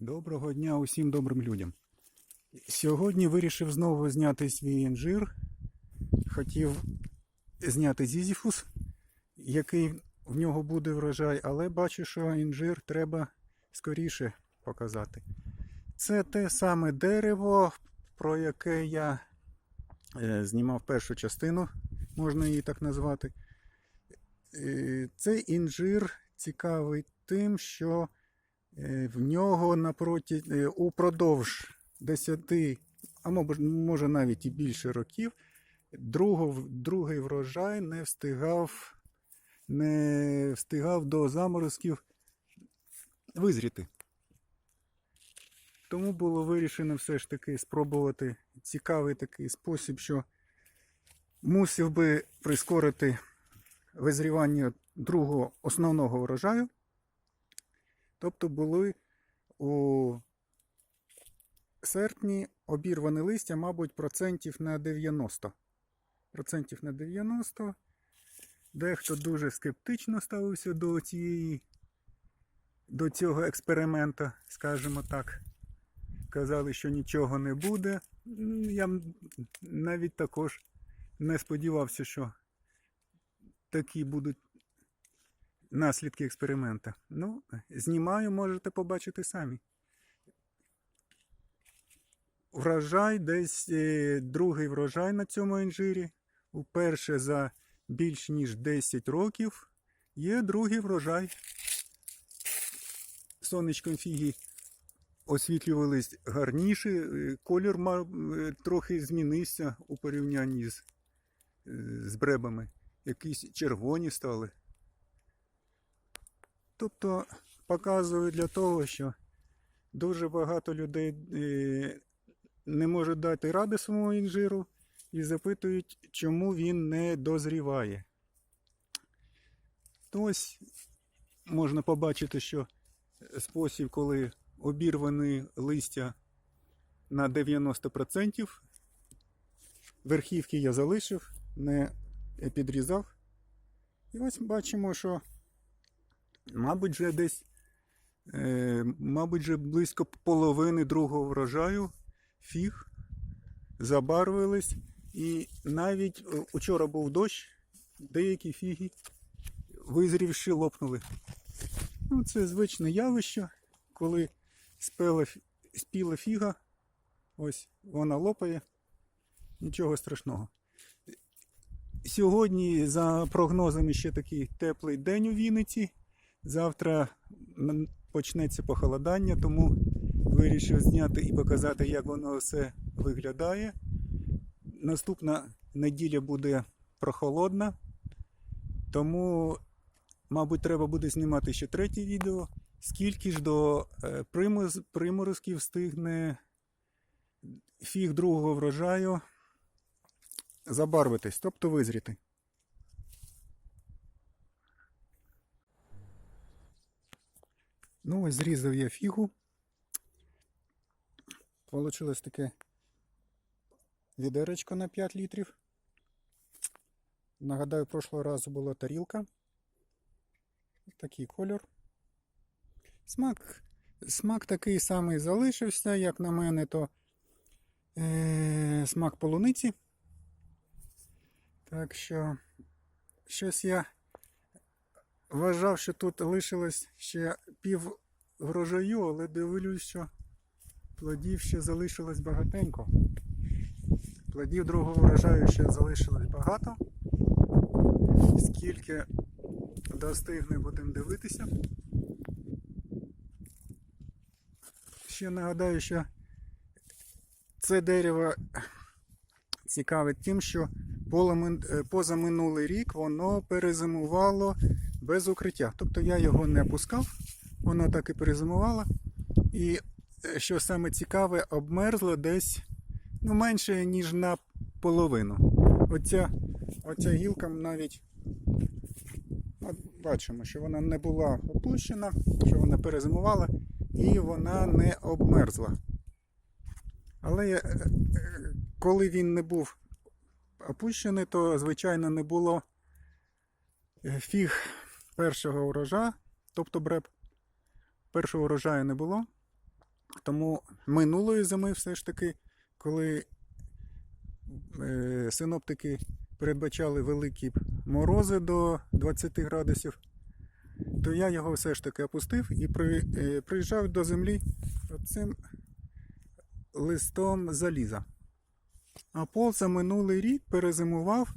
Доброго дня усім добрим людям. Сьогодні вирішив знову зняти свій інжир. Хотів зняти зізіфус, який в нього буде врожай, але бачу, що інжир треба скоріше показати. Це те саме дерево, про яке я е, знімав першу частину, можна її так назвати. Е, Цей інжир цікавий тим, що В нього напроти е, упродовж 10, а може навіть і більше років, другий врожай не встигав, не встигав до заморозків визріти. Тому було вирішено все ж таки спробувати цікавий такий спосіб, що мусив би прискорити визрівання другого основного врожаю. Тобто були у серпні обірване листя, мабуть, процентів на 90. Процентів на 90. Дехто дуже скептично ставився до цієї, до цього експеримента, скажімо так. Казали, що нічого не буде. Я навіть також не сподівався, що такі будуть наслідки експеримента. Ну, знімаю, можете побачити самі. Врожай десь е, другий врожай на цьому інжирі. Уперше за більш ніж 10 років є другий врожай. Сонечком фіги освітлювались гарніше, е, колір е, трохи змінився у порівнянні з, з бребами. Якісь червоні стали. Тобто показую для того, що дуже багато людей е, не можуть дати ради своєму інжиру і запитують, чому він не дозріває. То ось можна побачити, що спосіб, коли обірвані листя на 90%, верхівки я залишив, не підрізав. І ось бачимо, що Мабуть, вже десь, е, мабуть, вже близько половини другого врожаю фіг забарвились. І навіть е, учора був дощ, деякі фіги визрівши лопнули. Ну, це звичне явище, коли спела, спіла фіга, ось вона лопає, нічого страшного. Сьогодні, за прогнозами, ще такий теплий день у Вінниці. Завтра почнеться похолодання, тому вирішив зняти і показати, як воно все виглядає. Наступна неділя буде прохолодна, тому, мабуть, треба буде знімати ще третє відео. Скільки ж до е, приморозків встигне фіг другого врожаю забарвитись, тобто визріти. Ну, ось зрізав я фігу. Получилось таке відеречко на 5 літрів. Нагадаю, прошлого разу була тарілка. Такий кольор. Смак, смак такий самий залишився, як на мене, то е, смак полуниці. Так що, щось я вважав, що тут лишилось ще пів врожаю, але дивлюсь, що плодів ще залишилось багатенько. Плодів другого врожаю ще залишилось багато. Скільки достигне, будемо дивитися. Ще нагадаю, що це дерево цікавить тим, що позаминулий рік воно перезимувало без укриття. Тобто я його не пускав, воно так і перезимувало. І е, що саме цікаве, обмерзло десь ну, менше, ніж на половину. Оця, оця гілка навіть бачимо, що вона не була опущена, що вона перезимувала і вона не обмерзла. Але е, е, коли він не був опущений, то, звичайно, не було фіг першого урожаю, тобто бреб. Першого урожаю не було. Тому минулої зими все ж таки, коли е, синоптики передбачали великі морози до 20 градусів, то я його все ж таки опустив і е, приїжджав до землі цим листом заліза. А пол за минулий рік перезимував